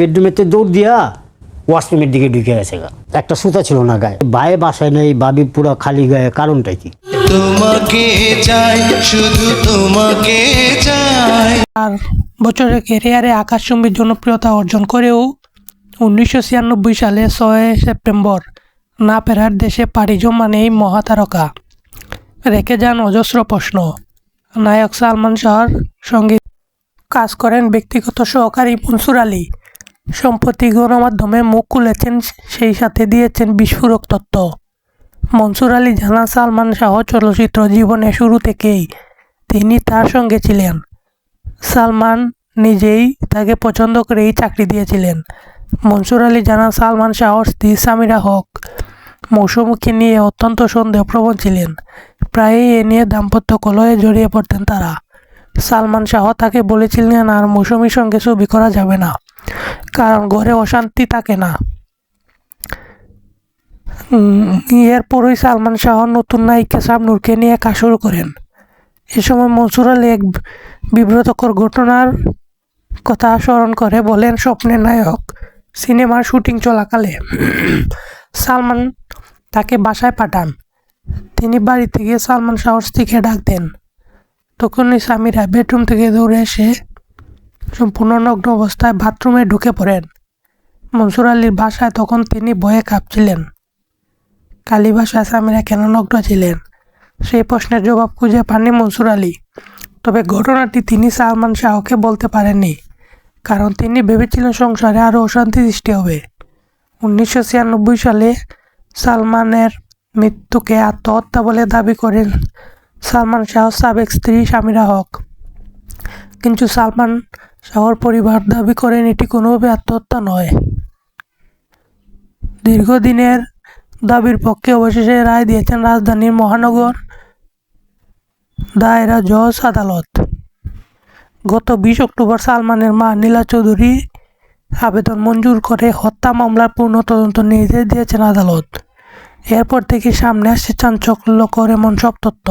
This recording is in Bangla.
বেডরুমেতে দৌড় দিয়া ওয়াশরুমের দিকে ঢুকে গেছে গা। একটা সুতা ছিল না গায়ে। বায়ে বাসায় নেই বাবি পুরো খালি গায়ে কারণটা কি? তোমাকে চাই শুধু তোমাকে চাই। আর বছরের ক্যারিয়ারে আকাশচুম্বী জনপ্রিয়তা অর্জন করেও উনিশশো ছিয়ানব্বই সালে ছয় সেপ্টেম্বর না ফেরার দেশে পাড়ি জমান এই মহাতারকা। রেখে যান অজস্র প্রশ্ন। নায়ক সালমান শাহর সঙ্গে কাজ করেন ব্যক্তিগত সহকারী মনসুর আলী। সম্প্রতি গণমাধ্যমে মুখ খুলেছেন, সেই সাথে দিয়েছেন বিস্ফোরক তত্ত্ব। মনসুর আলী জানা সালমান শাহ চলচ্চিত্র জীবনে শুরু থেকেই তিনি তার সঙ্গে ছিলেন। সালমান নিজেই তাকে পছন্দ করেই চাকরি দিয়েছিলেন। মনসুর আলী জানা সালমান শাহর স্ত্রী সামিরা হক মৌসুমুখী নিয়ে অত্যন্ত সন্দেহপ্রবণ ছিলেন। প্রায়ই এ নিয়ে দাম্পত্য কলহে জড়িয়ে পড়তেন তারা। সালমান শাহ তাকে বলেছিলেন, আর মৌসুমীর সঙ্গে ছবি করা যাবে না। কারণ ঘরে অশান্তি থাকে না। এরপরই সালমান শাহ নতুন নায়িকা শাবনুরকে নিয়ে কাজ শুরু করেন। এ সময় মনসুর আলী এক বিব্রতকর ঘটনার কথা স্মরণ করে বলেন, স্বপ্নের নায়ক, সিনেমার শুটিং চলাকালে সালমান তাকে বাসায় পাঠান। তিনি বাড়িতে গিয়ে সালমান শাহর স্ত্রীকে ডাক দেন। তখনই স্বামীরা বেডরুম থেকে দৌড়ে এসে সম্পূর্ণ নগ্ন অবস্থায় বাথরুমে ঢুকে পড়েন। মনসুর আলীর বাসায় তখন তিনি ভয়ে কাঁপছিলেন। কালী বাসায় স্বামীরা কেন নগ্ন ছিলেন? সেই প্রশ্নের জবাব খুঁজে পাননি মনসুর আলী। তবে ঘটনাটি তিনি সালমান শাহকে বলতে পারেননি, কারণ তিনি ভেবেছিলেন সংসারে আরও অশান্তি সৃষ্টি হবে। উনিশশো ছিয়ানব্বই সালে সালমানের মৃত্যুকে আত্মহত্যা বলে দাবি করেন সালমান শাহ সাবেক স্ত্রী স্বামীরা হক। কিন্তু সালমান শাহর পরিবার দাবি করেন এটি কোনোভাবে আত্মহত্যা নয়। দীর্ঘদিনের দাবির পক্ষে অবশেষে রায় দিয়েছেন রাজধানীর মহানগর দায়রা জজ আদালত। গত বিশ অক্টোবর সালমানের মা নীলা চৌধুরী আবেদন মঞ্জুর করে হত্যা মামলার পূর্ণ তদন্ত নির্দেশ দিয়েছেন আদালত। এরপর থেকে সামনে আসছে চাঞ্চল্যকর এমন সব তথ্য।